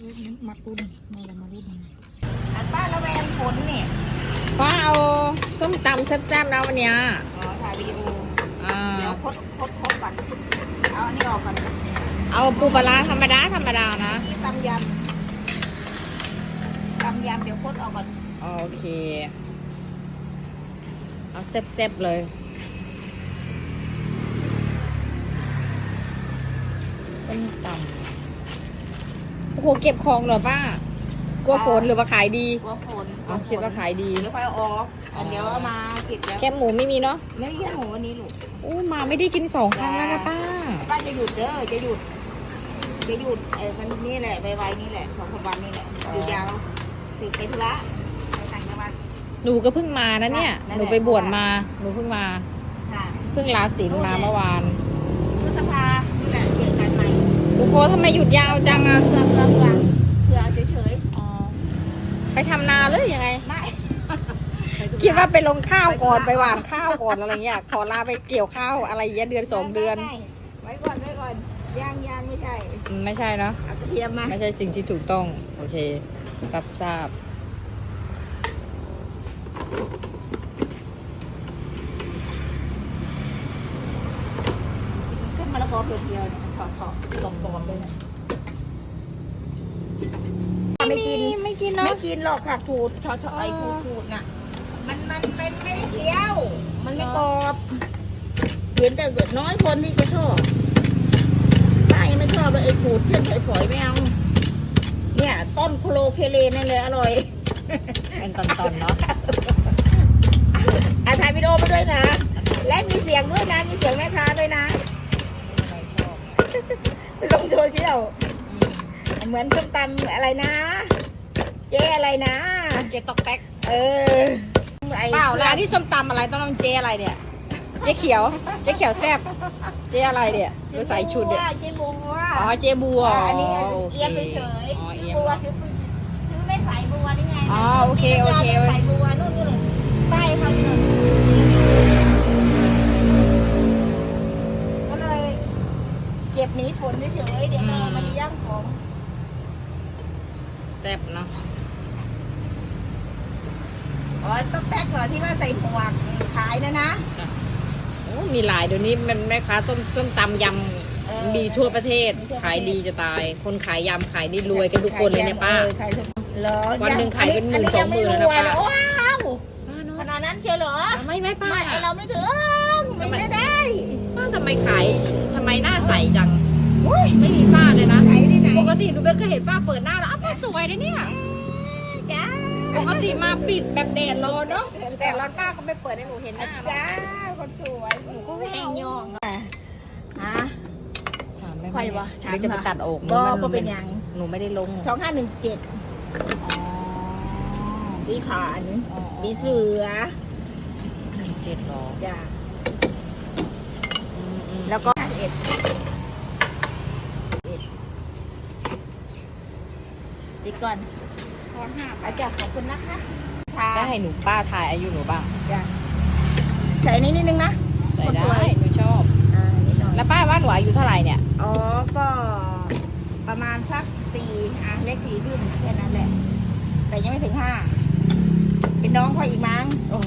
เล็กนั้นมาตุ้นมาละมารุ่นอันป้าระแวงฝนเนี่ยป้าเอาส้มตำแซ่บๆนะวันเนี้ยอ๋อถ่ายวิดีโออ่าเดี๋ยวคดคดคดก่อนเอาอันนี้ออกก่อนเอาปูปลาร้าธรรมดาธรรมดานะนี่ตำยำตำยำเดี๋ยวคดออกก่อนโอเค เอาแซ่บๆเลยส้มตำ โอ้โหเก็บของเหรอป้ากลัวฝนหรือว่าขายดีกลัวฝนอ๋อคิดว่าขายดีเดี๋ยวค่อยเอาออกอันเดี๋ยวเอามาเก็บแล้วแคบหมูไม่มีเนาะไม่มีแค่หมูอันนี้ลูกโอ้มาไม่ได้กินสองครั้งแล้วนะป้าป้าจะหยุดเด้อจะหยุดจะหยุดเออมันนี่แหละไวๆนี่แหละสองสามวันนี่แหละหยุดยาวติดไปธุระไปต่างจังหวัดหนูก็เพิ่งมานะเนี่ยนั่นแหละหนูไปบวชมา หนูเพิ่งมาค่ะเพิ่งลาศีลมาเมื่อวานพฤษภา โอ้โหทำไมหยุดยาวจังอะเพื่อเพื่อเพื่อเพื่อเฉยอ๋อไปทำนาหรือยังไง ๆไม่คิดว่าไปลงข้าวก่อนไปหว่านข้าวก่อนอะไรเงี้ยขอลาไปเกี่ยวข้าวอะไรเงี้ยเดือนสองเดือน ไม่ไว้ก่อนไว้ก่อนย่างย่างไม่ใช่อืมไม่ใช่เนาะ เอากระเทียมมา ไม่ใช่สิ่งที่ถูกต้อง โอเค รับทราบ ขึ้นมะละกอเพียวๆเนี่ย เฉาะเฉาะกรอบๆเลยนะไม่กินไม่กินเนาะไม่กินหรอกค่ะขูดเฉาะเฉาะไอ้ขูดขูดน่ะ มันมันเป็นไม่ได้เคี้ยว มันไม่กรอบเห็นแต่เกิดน้อยคนที่จะชอบป้ายังไม่ชอบเลยไอ้ขูดเส้นฝอยๆไม่เอาเนี่ย ต้นโคโลเคเลนั่นเลยอร่อย เป็นตอนๆเนาะอะถ่ายวิดีโอมาด้วยนะ และมีเสียงด้วยนะ มีเสียงแม่ค้าด้วยนะ ลงโซเชียลอืมเหมือนส้มตำอะไรนะ เจ๊อะไรนะ เจตอกแตกเออไอ้เปล่าร้านที่ส้มตำอะไรต้องเป็นเจอะไรเนี่ย เจ๊เขียว เจ๊เขียวแซ่บ เจ๊อะไรเนี่ยดูใส่ชุดเนี่ยเจ๊บัวอ๋อ เจ๊บัวอะอันนี้โคเอียมไปเฉยอ๋อซื้เอีอยมบัวซื้อซื้อไม่ใส่บัวนี่ไงอ๋อโอเคโอเคไม่ใส่บัวนู่นนู่นป้ายเขาเนี่ยก็เลยเก็บหนีฝนเฉยๆเดี๋ยวเรามาเลี้ยงของ แซ่บเนาะอ๋อต้องแท็กเหรอที่ว่าใส่หมวกขายนะนะโอ้มีหลายเดี๋ยวนี้มันแม่ค้าต้มต้มตำยเออำมีทั่วประเทศ มีทั่วประเทศ ขายดีจะตาย คนขายยำขายนี่รวยกันทุกคนเลยเนี่ยป้า ออขายทุกเหรอวันหนึ่งขายเป็นหมื่นยัสองหมื่นแล้วนะยัไม่รวยป้าว้าวป้าเนาะขนาดนั้นเชียวเหรอไม่ไม่ป้าไม่ไอเราไม่ถึงไม่ทำไมได้ได้ป้าทำไมขายทำไมหน้าใสจัง อุ้ยไม่มีป้าเลยนะ ขายที่ไหน ปกติหนูเบลก็เห็นป้าเปิดหน้าแล้วอ้าวป้าสวยนะเนี่ยจ้าปกติมาปิดแบบแดดร้อนเนาะแดดร้อนป้าก็ไม่เปิดให้หนูเห็นหน้าจ้าคนสวยหนูก็แหงยองอะฮะถามได้ไหมค่อยวะถามเดี๋ยวจะไปมาตัดออกก็มับ่เป็นหยังหนูไม่ได้ลงสองห้าหนึ่งเจ็ดอ๋อปีขานปีเสือเจ็ดหรอจ้าอืมอืมแล้วก็เอ็ด ดีก่อนอาจารย์ขอบคุณนะคะชาได้ให้หนูป้าทายอายุหนูบ้างจ้ะใส่นี้นิดนึงนะใส่คนสได้วยหนูชอบ อ่านิดหน่อยแล้วป้าว่าหนูอายุเท่าไหร่เนี่ย อ๋อก็ประมาณสักสี่อะเลขสี่ขึ้นแค่นั้นแหละ แต่ยังไม่ถึงห้าเป็นน้องพ่ออีกมั้งโอ้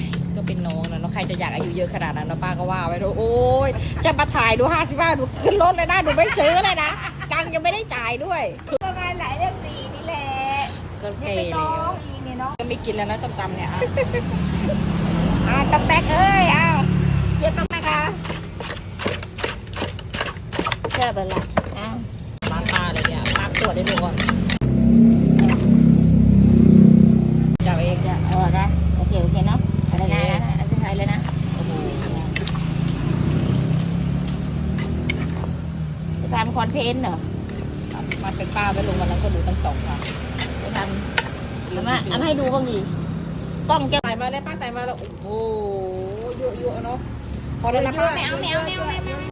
ยก็เป็นน้องนะเนาะใครจะอยากอายุเยอะขนาดนั้นเนาะป้าก็ว่าไว้เถอะโอ้ย จะมาถ่ายดูห้าสิบห้าดูขึ้นรถเลยนะหนูไม่ซื้อเลยนะ ตังค์ยังไม่ได้จ่ายด้วย ประมาณหลายเลขสี่นี่แหละ ก็ยังเก๋เป็นแล้น้อว งอีกเนี่ยน้องก็ไม่กินแล้วนะจำๆเนี่ยอะอ่าตักแตกเอ้ยเอาเจี๊ยบต้องนะคะแค่เป็นละเอามาป้าเลยเนี่ยป้าตรวจได้ดูก่อนจับเองจะเออนะโอเคโอเคเนาะอะไรนะนะนะจะใช้เลยนะโอ้โหจะทำคอนเทนต์เหรอมาเป็นป้าไปลงวันนั้นก็ดูตั้งสองครั้งจะทำ เอามาเอามาให้ดูบ้างดิกล้องจะใส่มาเลยป้าใส่มาแล้ว โอ้โหเยอะๆเนาะพอแล้วนะป้าไม่เอาไม่เอาไม่เอาไม่เอา